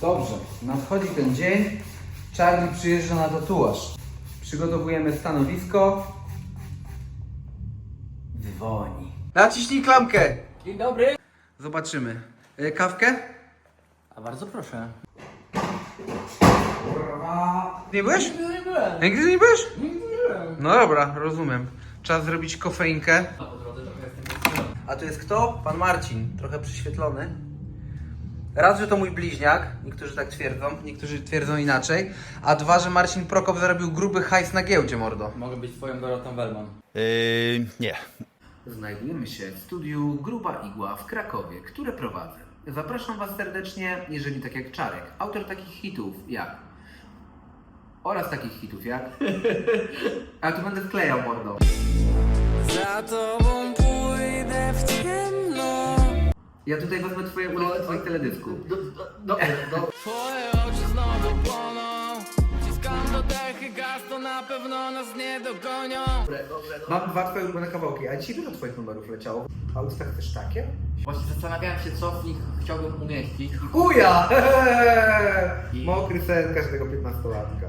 Dobrze, nadchodzi ten dzień. Charlie przyjeżdża na tatuaż. Przygotowujemy stanowisko. Dzwoni. Naciśnij klamkę. Dzień dobry. Zobaczymy. E, Kawkę? A bardzo proszę. Nie byłeś? Nigdy nie byłem. Nigdy nie byłeś? Nigdy nie byłem. No dobra, rozumiem. Trzeba zrobić kofeinkę. A po drodze trochę jestem A tu jest kto? Pan Marcin, trochę przyświetlony. Raz, że to mój bliźniak, niektórzy tak twierdzą, niektórzy twierdzą inaczej. A dwa, że Marcin Prokop zarobił gruby hajs na giełdzie, mordo. Mogę być twoją Dorotą Wellman. Yy, nie. Znajdujemy się w studiu Gruba Igła w Krakowie, które prowadzę. Zapraszam Was serdecznie, jeżeli tak jak Czarek, autor takich hitów jak... Oraz takich hitów jak... A tu będę wklejał, mordo. Za tobą Ja tutaj wezmę Twoje uroki Twoich teledysków. Twoje oczy znowu płoną Ciskam do dechy gaz, to na pewno nas nie dogonią Mam dwa Twoje ulubione kawałki, a dzisiaj dużo Twoich numerów leciało. A ustach też takie? Właśnie zastanawiałem się, co w nich chciałbym umieścić. Uja! I- Mokry sen każdego 15-latka.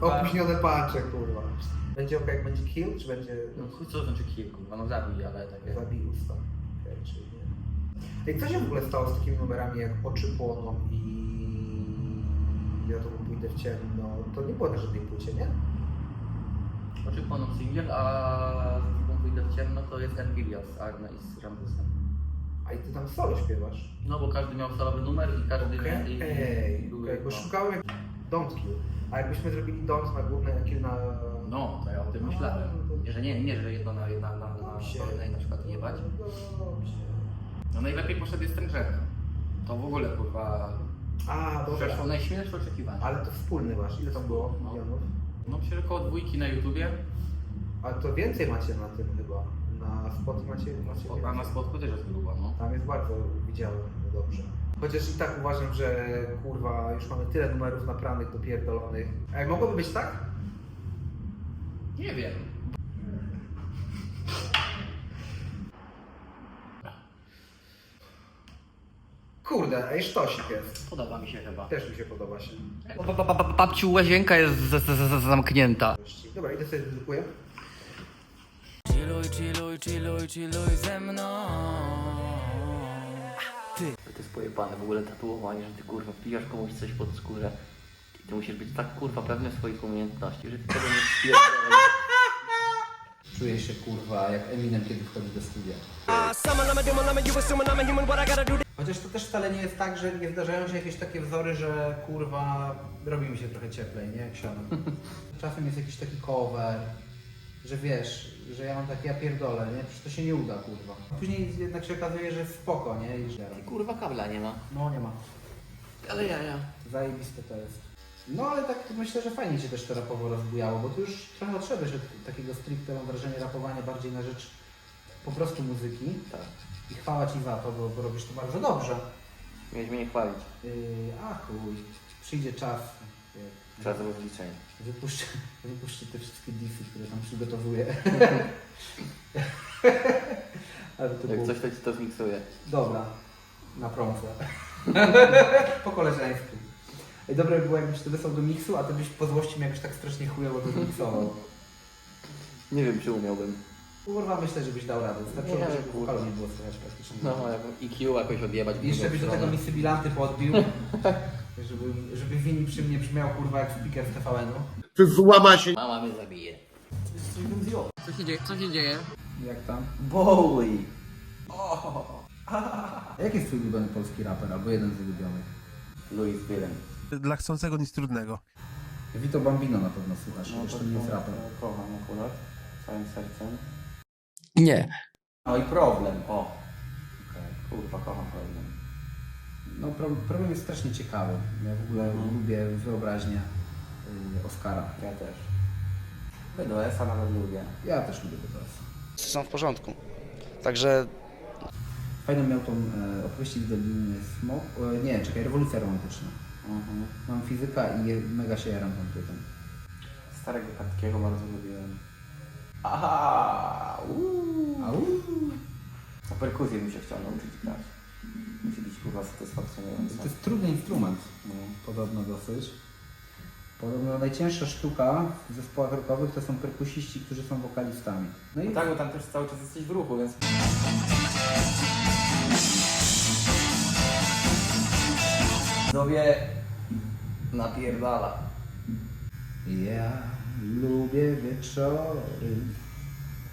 Opóźnione pacze, kurwa. Będzie ok, jak będzie kill, czy będzie No chuj, co to znaczy kilku? No zabij, ale takie... zabił stąd? Okej, czy nie? Ej, co się w ogóle stało z takimi numerami jak Oczy płoną i Ja to pójdę w ciemno? To nie było na żadnej płycie, nie? Oczy płoną singiel, a z pójdę w ciemno to jest Envilia z Arne i z Rambusem. A i ty tam solo śpiewasz. No bo każdy miał solowy numer i każdy Okej, miał... i- okay, i były- okay, bo no. szukałem jak Don't Kill. A jakbyśmy zrobili Don't na górne, a Kill na... No, to ja o tym myślałem. Nie, że nie, nie, że jedno na, jedna na, na, na na przykład nie bać. Dobrze. No najlepiej poszedł jest ten grzech. To w ogóle kurwa A, dobra. przeszło najśmielsze oczekiwania. Ale to wspólny masz. Ile tam było No. milionów? No że około dwójki na YouTubie, Ale to więcej macie na tym chyba. Na spot macie, macie a na więcej. spotku też jest grubo, no. Tam jest bardzo, widziałem dobrze. Chociaż i tak uważam, że kurwa, już mamy tyle numerów napranych, dopierdolonych. Ej, mogłoby być tak? Nie wiem. Kurde, ej, sztosik jest. Podoba mi się chyba. Też mi się podoba się. Babciu łazienka jest z- z- z- zamknięta. Dobra, idę sobie dedykuję. Chilluj, chilluj, chilluj, chilluj ze mną To jest pojebane w ogóle tatuowanie, że ty kurwa wbijasz komuś coś pod skórę. I ty musisz być tak kurwa pewny swoich umiejętności, że ty tego nie stwierdzisz. Czuję się kurwa jak Eminem, kiedy wchodzi do studia. Chociaż to też wcale nie jest tak, że nie zdarzają się jakieś takie wzory, że kurwa robi mi się trochę cieplej, nie? Jak siadam. Czasem jest jakiś taki cover, że wiesz, że ja mam takie ja pierdolę, nie? Przecież to się nie uda, kurwa. Później jednak się okazuje, że jest spoko, nie? I że... Kurwa kabla nie ma. No nie ma. Ale ja, ja. Zajebiste to jest. No ale tak myślę, że fajnie się też to rapowo rozbujało, bo tu już trochę odszedłeś od takiego stricte, mam wrażenie, rapowania bardziej na rzecz po prostu muzyki. Tak. I chwała Ci za to, bo, bo robisz to bardzo dobrze. Miałeś mnie nie chwalić. Yy, a chuj, przyjdzie czas, Czas rozliczenia. Wypuszczę, wypuszczę te wszystkie diffy, które tam przygotowuję. Ale to Jak było... coś to ci to zmiksuje. Dobra, na promce. po koleżeńsku. Ej, dobre by było, jakbyś to wysłał do miksu, a ty byś po złości mnie jakoś tak strasznie chujowo to zmiksował. Nie wiem czy umiałbym. Kurwa, myślę, że byś dał radę. Wystarczyło, Nie, żeby kurwa. było słychać praktycznie. No, IQ jakoś odjebać. I jeszcze byś do tego stronę. misy bilanty podbił, żeby, żeby Wini przy mnie brzmiał kurwa jak speaker z TVN-u. Ty złama się. Mama mnie zabije. Co się dzieje? Co się dzieje? Jak tam? Bowie. A jaki jest twój ulubiony polski raper, albo jeden z ulubionych? Louis Villain. Dla chcącego nic trudnego. Vito Bambino na pewno słuchasz, No, to, to nie jest to, raper. to kocham akurat. Całym sercem. Nie No i problem, o. Okej, Kurwa, kocham problem. No pro, problem jest strasznie ciekawy. Ja w ogóle Mhm. lubię wyobraźnię y, Oscara. Ja też. BDS-a nawet lubię. Ja też lubię BDS. są w porządku. Także Fajną miał tą e, opowieści w Dolinie Smok. E, nie, czekaj, rewolucja romantyczna. Mhm. Mam fizyka i je, mega się jaram płytą. Starego Katkiego bardzo lubiłem. Aha! Uuu. A perkusję bym się chciał nauczyć grać. Kurwa satysfakcjonujące. To jest trudny instrument, No. podobno dosyć. Podobno najcięższa sztuka w zespołach rockowych to są perkusiści, którzy są wokalistami. No i No tak, bo tam też cały czas jesteś w ruchu, więc... Sobie napierdala. ja lubię wieczory.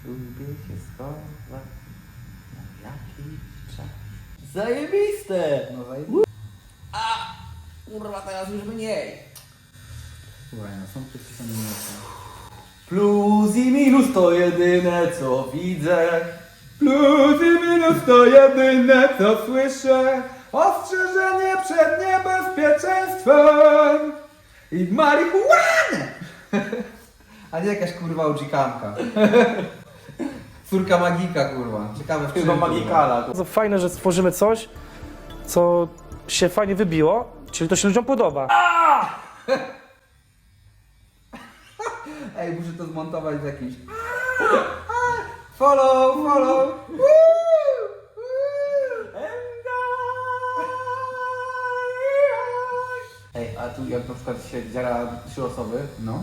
Lubię się schować na jakiś czas. Zajebiste! No zaj... Kurwa, teraz już mniej. Słuchaj, no są są niemieccy. Plus i minus to jedyne co widzę. Plus i minus to jedyne co słyszę. Ostrzeżenie przed niebezpieczeństwem. I marihuanę! A nie jakaś kurwa ucikanka. Córka magika kurwa. Ciekawe w Chyba magikala. Bardzo fajne, że stworzymy coś, co się fajnie wybiło, czyli to się ludziom podoba. Ej, muszę to zmontować w jakimś. Follow, follow. Ej, a tu jak na przykład się dziara trzy osoby, No,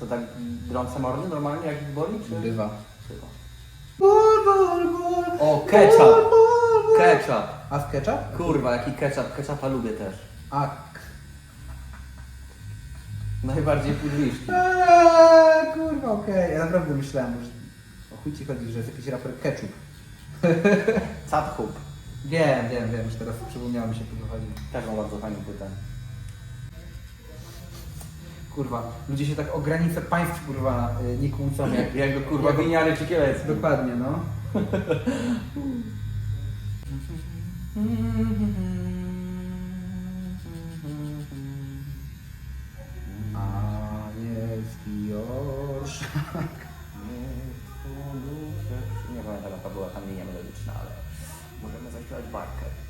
to tak drące mordy normalnie jak ich boli, czy? bywa. Chyba. O, ketchup! Ketchup! A z ketchup? Kurwa, jaki ketchup, ketchupa lubię też. A. Najbardziej pudliszki. Eee, kurwa, okej. Ja naprawdę myślałem, że o chuj ci chodzi, że jest jakiś raper ketchup. Catchup. Wiem, wiem, wiem, już teraz przypomniało mi się, co chodzi. Też mam bardzo fajną płytę. Kurwa, ludzie się tak o granice państw, kurwa, y, nie kłócą, jak... Jak go kurwa Jak- winiary czy kielecki. Dokładnie, no. Anielski orszak. Nie pamiętam jaka była tam linia melodyczna, ale możemy zaśpiewać bajkę.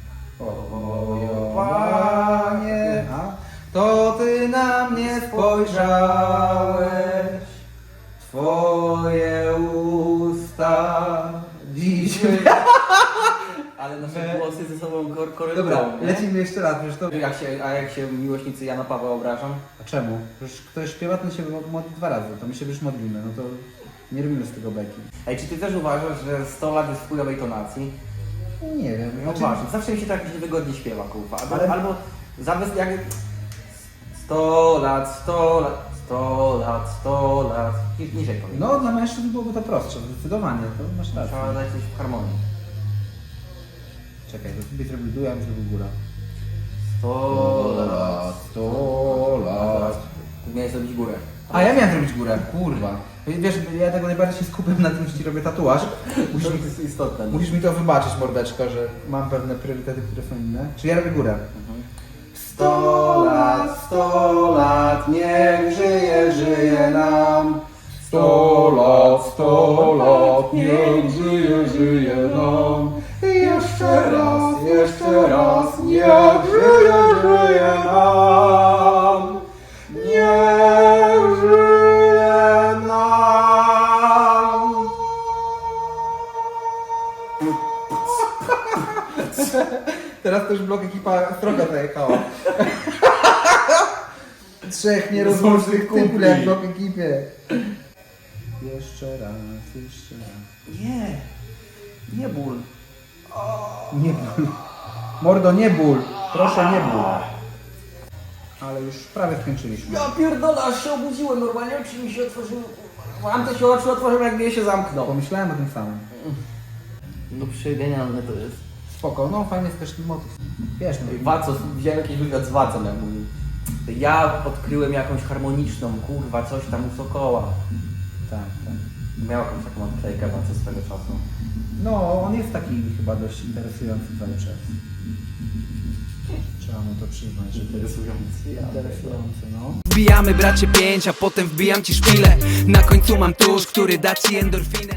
Nasze głosy ze sobą kor korygują, Dobra, nie? lecimy jeszcze raz, wiesz to... Jak się, a jak się miłośnicy Jana Pawła obrażą? A czemu? Już ktoś śpiewa, ten się modli dwa razy, to my się już modlimy, no to nie robimy z tego beki. Ej, czy ty też uważasz, że 100 lat jest w chujowej tonacji? Nie wiem, No znaczy- właśnie, zawsze mi się to jakoś niewygodnie śpiewa, kurwa. Albo, Ale- albo zamiast jak 100 lat, 100 lat, 100 lat, 100 lat. Ni- Niżej powiem. No, dla mężczyzn byłoby to prostsze, zdecydowanie, to masz rację. Trzeba dać coś w harmonii. Czekaj, to sobie zrobił dół, ja bym zrobił góra. 100 lat. 100 lat. Ty miałeś zrobić górę. A ja miałem zrobić górę, kurwa. Wiesz, ja tego najbardziej się skupiam na tym, że ci robię tatuaż. Musisz To mi, jest istotne. musisz mi to wybaczyć, mordeczko, że mam pewne priorytety, które są inne. Czy ja robię górę? Mhm. 100 lat, 100 lat, niech żyje, żyje nam. 100 lat, 100 lat, niech żyje, żyje nam. I jeszcze raz, jeszcze raz, niech żyje, żyje nam. Niech żyje nam. Teraz też blok ekipa stroga zajechała. Trzech nierozłącznych kumpli jak blok ekipie. Jeszcze raz, jeszcze raz. Nie. Nie ból. Nie ból. Mordo, nie ból. Proszę, nie ból. Ale już prawie skończyliśmy. Ja pierdolę, aż się obudziłem, normalnie oczy mi się otworzyły. Mam te się oczy otworzyły, jak mnie się zamknął. Pomyślałem o tym samym. No przegenialne to jest. Spoko, no fajnie jest też ten motyw. Wiesz, no, Waco, widziałem jakiś wywiad z Wacą, jak mówił. Ja odkryłem jakąś harmoniczną, kurwa, coś tam u Sokoła. Tak, tak. Miał jakąś taką odklejkę Waco swego czasu. No, on jest taki chyba dość interesujący cały czas. Trzeba mu to przyznać, że to jest Interesujący. interesujący, no. Wbijamy bracie pięć, a potem wbijam ci szpilę Na końcu mam tusz, który da ci endorfinę